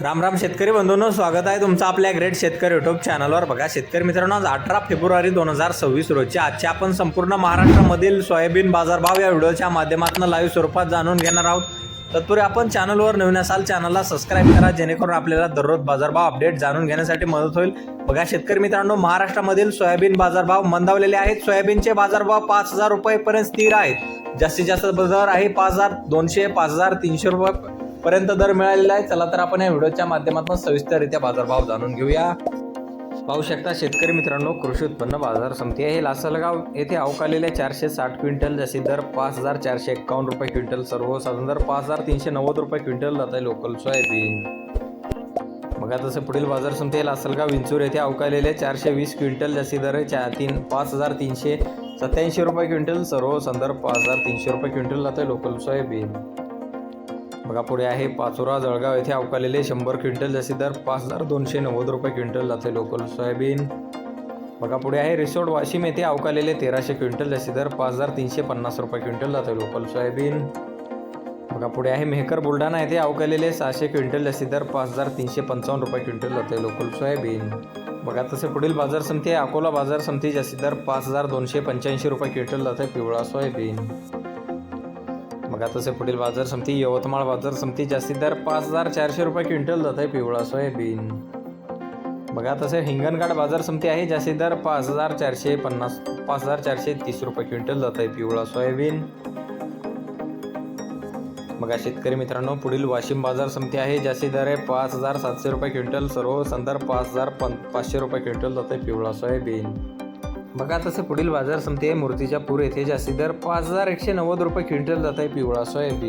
राम राम शेतकरी बंधूंनो स्वागत आहे तुमचं आपल्या ग्रेट शेतकरी युट्यूब चॅनलवर बघा शेतकरी मित्रांनो आज अठरा फेब्रुवारी दोन हजार सव्वीस रोजच्या आजच्या आपण संपूर्ण महाराष्ट्रामधील सोयाबीन बाजारभाव या व्हिडिओच्या माध्यमातून लाईव्ह स्वरूपात जाणून घेणार आहोत. तत्पूर्वी आपण चॅनलवर नवीन असाल चॅनलला सबस्क्राईब करा जेणेकरून आपल्याला दररोज बाजारभाव अपडेट जाणून घेण्यासाठी मदत होईल. बघा शेतकरी मित्रांनो महाराष्ट्रामधील सोयाबीन बाजारभाव मंदावलेले आहेत. सोयाबीनचे बाजारभाव पाच हजार रुपयेपर्यंत स्थिर आहेत. जास्तीत जास्त बाजार आहे पाच हजार दोनशे पाच हजार तीनशे रुपये पर्यंत दर मिळालेला आहे. चला तर आपण या व्हिडिओच्या माध्यमातून सविस्तररित्या बाजारभाव जाणून घेऊया. पाहू शकता शेतकरी मित्रांनो कृषी उत्पन्न बाजार समिती आहे. लासलगाव येथे अवकालेल्या चारशे साठ क्विंटल जसे दर पाच हजार चारशे एक्कावन्न रुपये क्विंटल सर्वसाधारण दर पाच हजार तीनशे नव्वद रुपये क्विंटल जात आहे लोकल सोयाबीन. बघा तसं पुढील बाजार समिती आहे. लासलगाव विंचूर येथे अवकालेले चारशे वीस क्विंटल जसे दर आहे. चा तीन पाच हजार तीनशे सत्याऐंशी रुपये क्विंटल सर्व संदर्भ पाच हजार तीनशे रुपये क्विंटल जात आहे लोकल सोयाबीन. बघा पुढे आहे पाचोरा जळगाव. येथे अवकालेले शंभर क्विंटल जसे दर पाच हजार दोनशे नव्वद रुपये क्विंटल जाते लोकल सोयाबीन. बघा पुढे आहे रिसोड वाशिम. येथे अवकालेले तेराशे क्विंटल जसे दर पाच हजार तीनशे पन्नास रुपये क्विंटल जाते लोकल सोयाबीन. बघा पुढे आहे मेहकर बुलढाणा. येथे अवकालेले सहाशे क्विंटल जसे दर पाच हजार तीनशे पंचावन्न रुपये क्विंटल जाते लोकल सोयाबीन. बघा तसे पुढील बाजार समिती आहे. अकोला बाजार समिती जास्ती दर पाच हजार दोनशे पंच्याऐंशी रुपये क्विंटल जाते पिवळा सोयाबीन. बघा तसे पुढील बाजार समती यवतमाळ बाजार समती जास्तीत दर पाच हजार चारशे रुपये क्विंटल जात आहे पिवळा सोयाबीन. बघा तसे हिंगणघाट बाजार समती आहे जास्तीत दर पाच हजार चारशे पन्नास पाच हजार चारशे तीस रुपये क्विंटल जात आहे पिवळा सोयाबीन. बघा शेतकरी मित्रांनो पुढील वाशिम बाजार समिती आहे जास्तीत दर आहे पाच हजार सातशे रुपये क्विंटल सर्व संदर्भ पाच हजार पं पाचशे रुपये क्विंटल जात आहे पिवळा सोयाबीन. बघा तसे पुढील बाजार समिती आहे मूर्तीच्या पूर येथे जास्तीत दर पाच हजार एकशे नव्वद रुपये क्विंटल जात आहे पिवळा सोयाबीन.